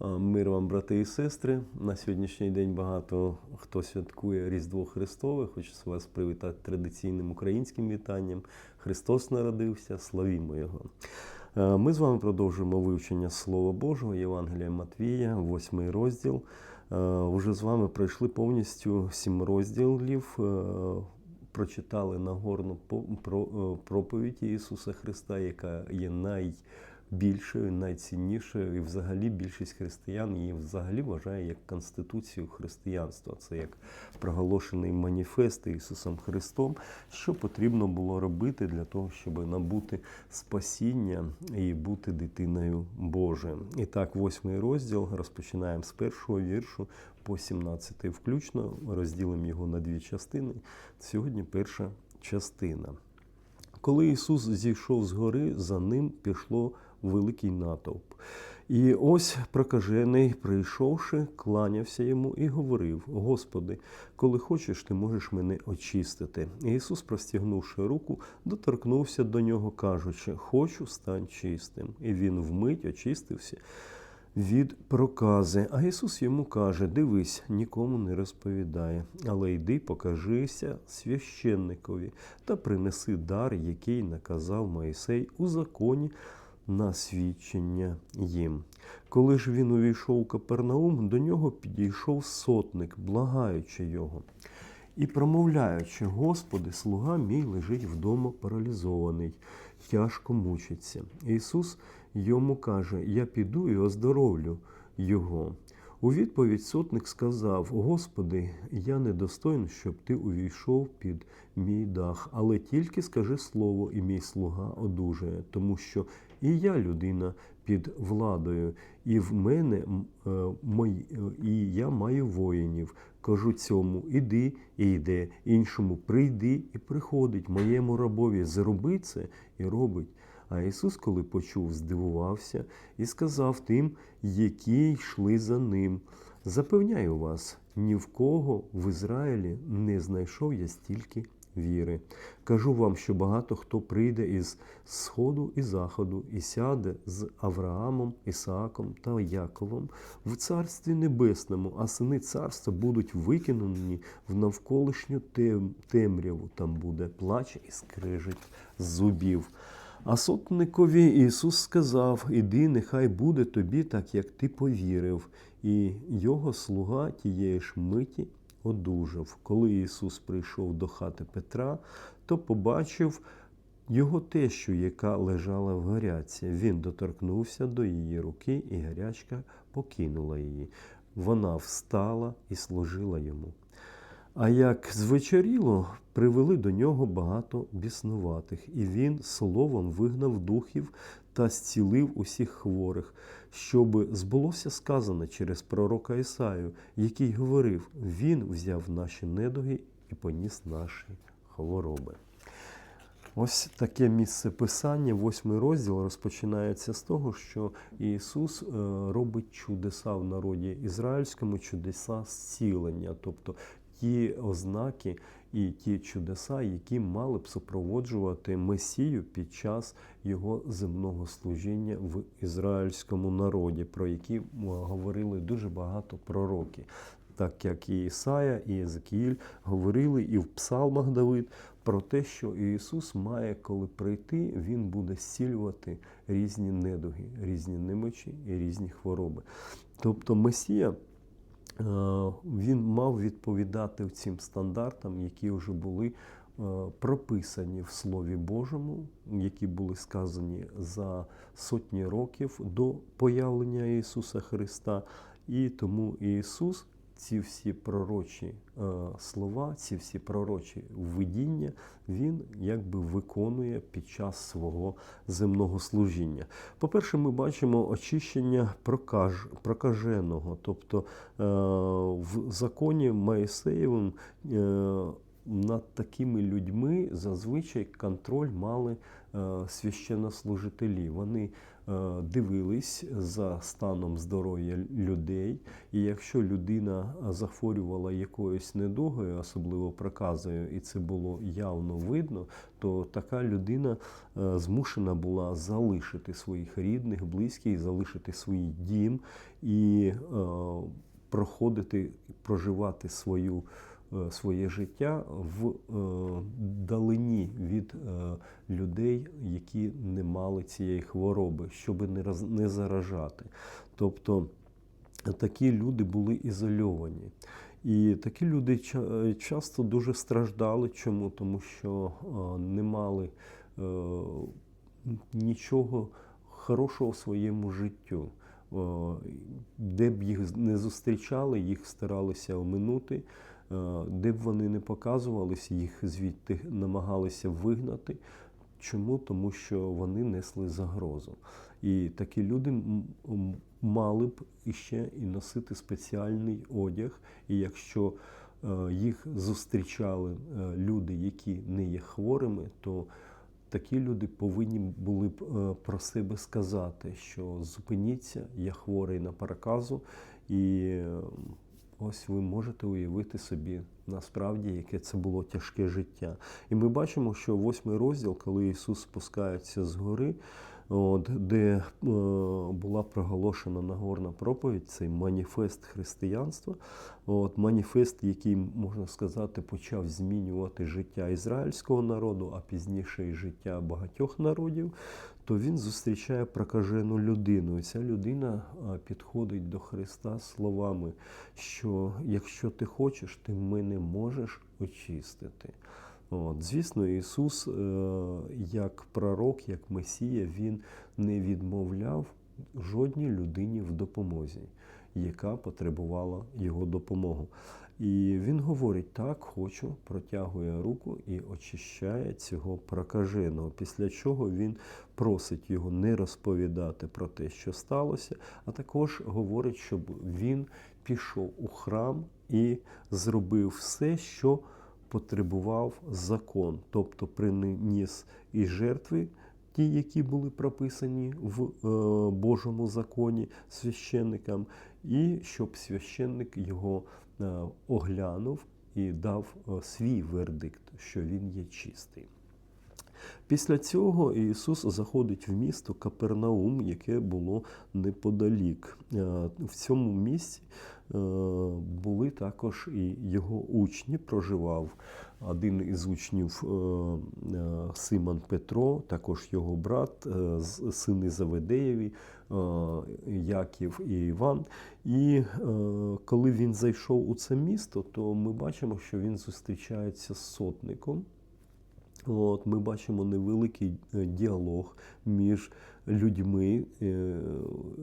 Мир вам, брати і сестри. На сьогоднішній день багато хто святкує Різдво Христове. Хочу вас привітати традиційним українським вітанням. Христос народився, славімо Його. Е, Ми з вами продовжуємо вивчення Слова Божого, Євангелія Матвія, восьмий розділ. Е, Уже з вами пройшли повністю сім розділів. е, Прочитали Нагорну по- про- е, проповідь Ісуса Христа, яка є найбільшою, найціннішою, і взагалі більшість християн її взагалі вважає як конституцію християнства. Це як проголошений маніфест Ісусом Христом, що потрібно було робити для того, щоб набути спасіння і бути дитиною Божою. І так, восьмий розділ розпочинаємо з першого віршу по 17 включно. Розділимо його на дві частини. Сьогодні перша частина. Коли Ісус зійшов з гори, за ним пішло великий натовп. І ось прокажений, прийшовши, кланявся йому і говорив: Господи, коли хочеш, ти можеш мене очистити. І Ісус, простягнувши руку, доторкнувся до нього, кажучи: Хочу, стань чистим. І він вмить очистився від прокази. А Ісус йому каже: Дивись, нікому не розповідає, але йди, покажися священникові та принеси дар, який наказав Моїсей у законі на свідчення їм. Коли ж він увійшов у Капернаум, до нього підійшов сотник, благаючи його. І промовляючи, Господи, слуга мій лежить вдома паралізований, тяжко мучиться. Ісус йому каже: Я піду і оздоровлю його. У відповідь сотник сказав: Господи, я недостойний, щоб ти увійшов під мій дах, але тільки скажи слово, і мій слуга одужає, тому що і я людина під владою, і в мене е, е, і я маю воїнів. Кажу цьому, іди і йде, іншому прийди і приходить, моєму рабові зроби це і робить. А Ісус, коли почув, здивувався і сказав тим, які йшли за ним: Запевняю вас, ні в кого в Ізраїлі не знайшов я стільки віри. Кажу вам, що багато хто прийде із сходу і заходу і сяде з Авраамом, Ісааком та Яковом в царстві небесному, а сини царства будуть викинені в навколишню тем- темряву. Там буде плач і скрижить зубів. А сотникові Ісус сказав: Іди, нехай буде тобі так, як ти повірив. І його слуга тієї ж миті одужав. Коли Ісус прийшов до хати Петра, то побачив його тещу, яка лежала в гарячці. Він доторкнувся до її руки, і гарячка покинула її. Вона встала і служила йому. А як звечоріло, привели до нього багато біснуватих, і він словом вигнав духів та зцілив усіх хворих, щоб збулося сказане через пророка Ісаю, який говорив: Він взяв наші недуги і поніс наші хвороби. Ось таке місце писання, восьмий розділ розпочинається з того, що Ісус е, робить чудеса в народі ізраїльському, чудеса зцілення, тобто ті ознаки і ті чудеса, які мали б супроводжувати Месію під час його земного служіння в ізраїльському народі, про які говорили дуже багато пророків. Так як і Ісая, і Єзекіїль говорили, і в псалмах Давид про те, що Ісус має, коли прийти, Він буде зцілювати різні недуги, різні немочі і різні хвороби. Тобто Месія. Е, Він мав відповідати цим стандартам, які вже були е, прописані в Слові Божому, які були сказані за сотні років до появлення Ісуса Христа. І тому Ісус ці всі пророчі е, слова, ці всі пророчі видіння, він якби виконує під час свого земного служіння. По-перше, ми бачимо очищення прокаж, прокаженого, тобто е, в законі Моїсеєвим е, над такими людьми зазвичай контроль мали е, священнослужителі. Вони е, дивились за станом здоров'я людей, і якщо людина захворювала якоюсь недугою, особливо проказою, і це було явно видно, то така людина е, змушена була залишити своїх рідних, близьких, залишити свій дім і проходити, проживати свою. Е, Своє життя в е, далині від е, людей, які не мали цієї хвороби, щоб не, заражати. Тобто такі люди були ізольовані. І такі люди часто дуже страждали. Чому? Тому що не мали нічого хорошого в своєму життю. Де б їх не зустрічали, їх старалися оминути, де б вони не показувалися, їх звідти намагалися вигнати. Чому? Тому що вони несли загрозу. І такі люди мали б іще і носити спеціальний одяг. І якщо е, їх зустрічали е, люди, які не є хворими, то такі люди повинні були б е, про себе сказати, що зупиніться, я хворий на проказу, і е, ось ви можете уявити собі насправді, яке це було тяжке життя. І ми бачимо, що восьмий розділ, коли Ісус спускається з гори, от, де е, була проголошена Нагорна проповідь, цей маніфест християнства, от, маніфест, який, можна сказати, почав змінювати життя ізраїльського народу, а пізніше і життя багатьох народів, то він зустрічає прокажену людину. І ця людина підходить до Христа словами, що якщо ти хочеш, ти мене можеш очистити. От, звісно, Ісус, е, як пророк, як Месія, Він не відмовляв жодній людині в допомозі, яка потребувала його допомогу. І він говорить: так, хочу, протягує руку і очищає цього прокаженого. Після чого він просить його не розповідати про те, що сталося, а також говорить, щоб він пішов у храм і зробив все, що потребував закон, тобто приніс і жертви. Ті, які були прописані в е, Божому законі священникам, і щоб священник його е, оглянув і дав е, свій вердикт, що він є чистий. Після цього Ісус заходить в місто Капернаум, яке було неподалік. Е, В цьому місці е, були також і його учні, проживав один із учнів е, Симон Петро, також його брат, сини Заведеєві, Яків і Іван. І коли він зайшов у це місто, то ми бачимо, що він зустрічається з сотником. От, ми бачимо невеликий е, діалог між людьми, е,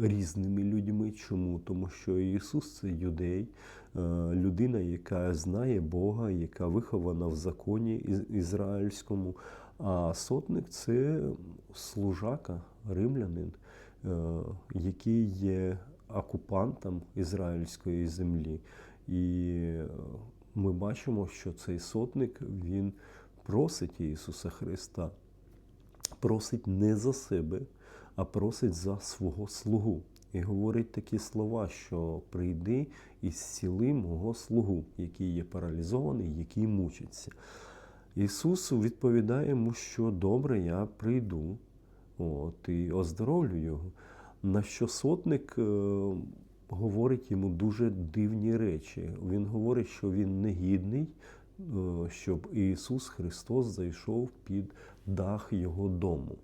різними людьми. Чому? Тому що Ісус це юдей, е, людина, яка знає Бога, яка вихована в законі із- ізраїльському. А сотник це служака, римлянин, який є окупантом ізраїльської землі. І ми бачимо, що цей сотник він просить Ісуса Христа, просить не за себе, а просить за свого слугу. І говорить такі слова, що прийди і зціли мого слугу, який є паралізований, який мучиться. Ісус відповідає йому, що добре, я прийду от, і оздоровлю його. На що сотник е, говорить йому дуже дивні речі. Він говорить, що він негідний, щоб Ісус Христос зайшов під дах його дому.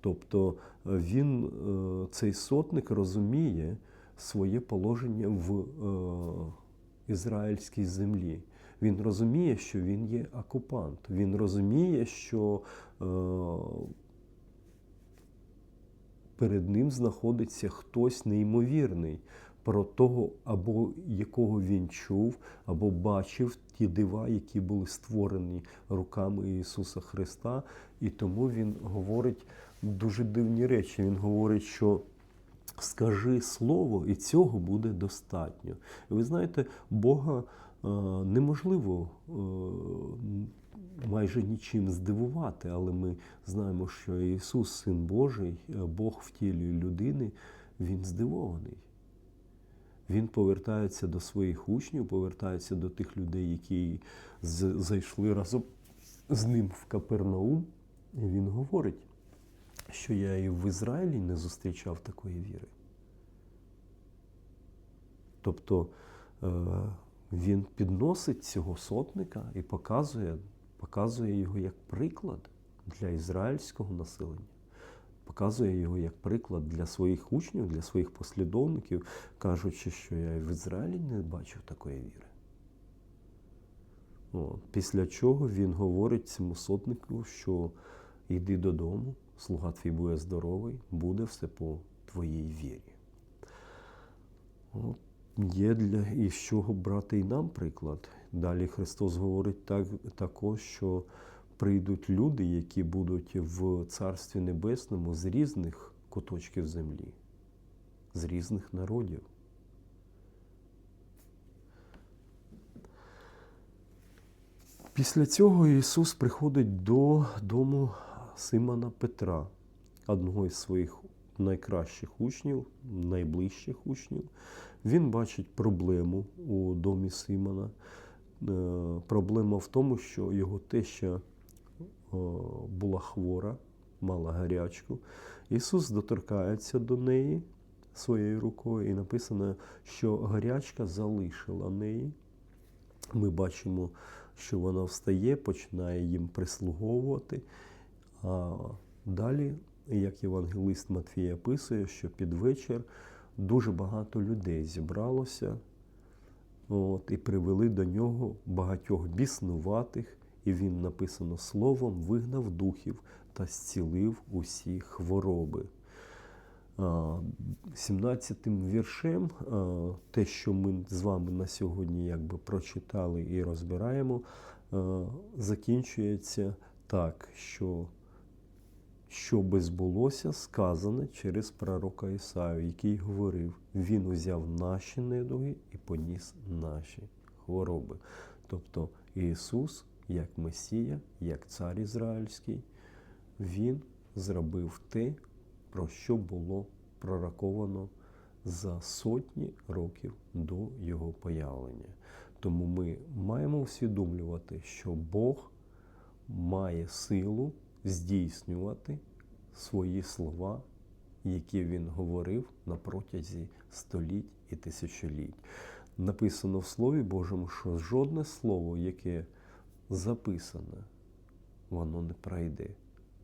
Тобто е, він, е, цей сотник, розуміє своє положення в е, ізраїльській землі. Він розуміє, що він є окупант. Він розуміє, що е, перед ним знаходиться хтось неймовірний, про того, або якого він чув, або бачив ті дива, які були створені руками Ісуса Христа. І тому він говорить дуже дивні речі. Він говорить, що скажи слово, і цього буде достатньо. І ви знаєте, Бога е, неможливо е, майже нічим здивувати, але ми знаємо, що Ісус, Син Божий, Бог в тілі людини, Він здивований. Він повертається до своїх учнів, повертається до тих людей, які зайшли разом з ним в Капернаум, і він говорить, що я і в Ізраїлі не зустрічав такої віри. Тобто е, він підносить цього сотника і показує, показує його як приклад для ізраїльського населення. Показує його як приклад для своїх учнів, для своїх послідовників, кажучи, що я в Ізраїлі не бачив такої віри. О, після чого він говорить цьому сотнику, що йди додому, слуга твій буде здоровий, буде все по твоїй вірі. От є для і з чого брати і нам приклад. Далі Христос говорить так, також, що прийдуть люди, які будуть в Царстві Небесному з різних куточків землі, з різних народів. Після цього Ісус приходить до дому Симона Петра, одного із своїх найкращих учнів, найближчих учнів. Він бачить проблему у домі Симона. Е, Проблема в тому, що його теща була хвора, мала гарячку. Ісус доторкається до неї своєю рукою, і написано, що гарячка залишила неї. Ми бачимо, що вона встає, починає їм прислуговувати. А далі, як євангелист Матвій описує, що під вечір дуже багато людей зібралося от, і привели до нього багатьох біснуватих, і він написано словом вигнав духів та зцілив усі хвороби. 17-тим віршем, те, що ми з вами на сьогодні якби прочитали і розбираємо, закінчується так, що що би збулося, сказане через пророка Ісаю, який говорив: Він узяв наші недуги і поніс наші хвороби. Тобто Ісус, як Месія, як цар Ізраїльський, Він зробив те, про що було пророковано за сотні років до Його появлення. Тому ми маємо усвідомлювати, що Бог має силу здійснювати свої слова, які він говорив на протязі століть і тисячоліть. Написано в Слові Божому, що жодне слово, яке записане, воно не пройде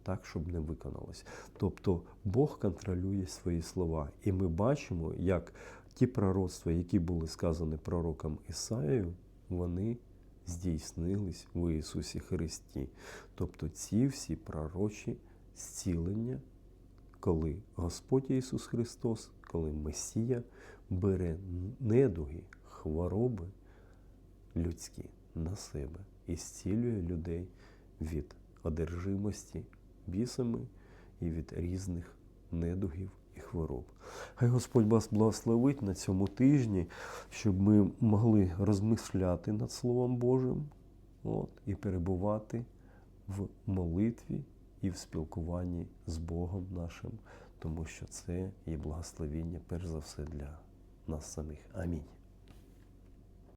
так, щоб не виконалось. Тобто Бог контролює свої слова. І ми бачимо, як ті пророцтва, які були сказані пророком Ісаєю, вони здійснились в Ісусі Христі. Тобто ці всі пророчі зцілення, коли Господь Ісус Христос, коли Месія бере недуги, хвороби людські на себе і зцілює людей від одержимості бісами і від різних недугів і хвороб. Хай Господь вас благословить на цьому тижні, щоб ми могли розмишляти над Словом Божим от, і перебувати в молитві і в спілкуванні з Богом нашим, тому що це є благословіння перш за все для нас самих. Амінь.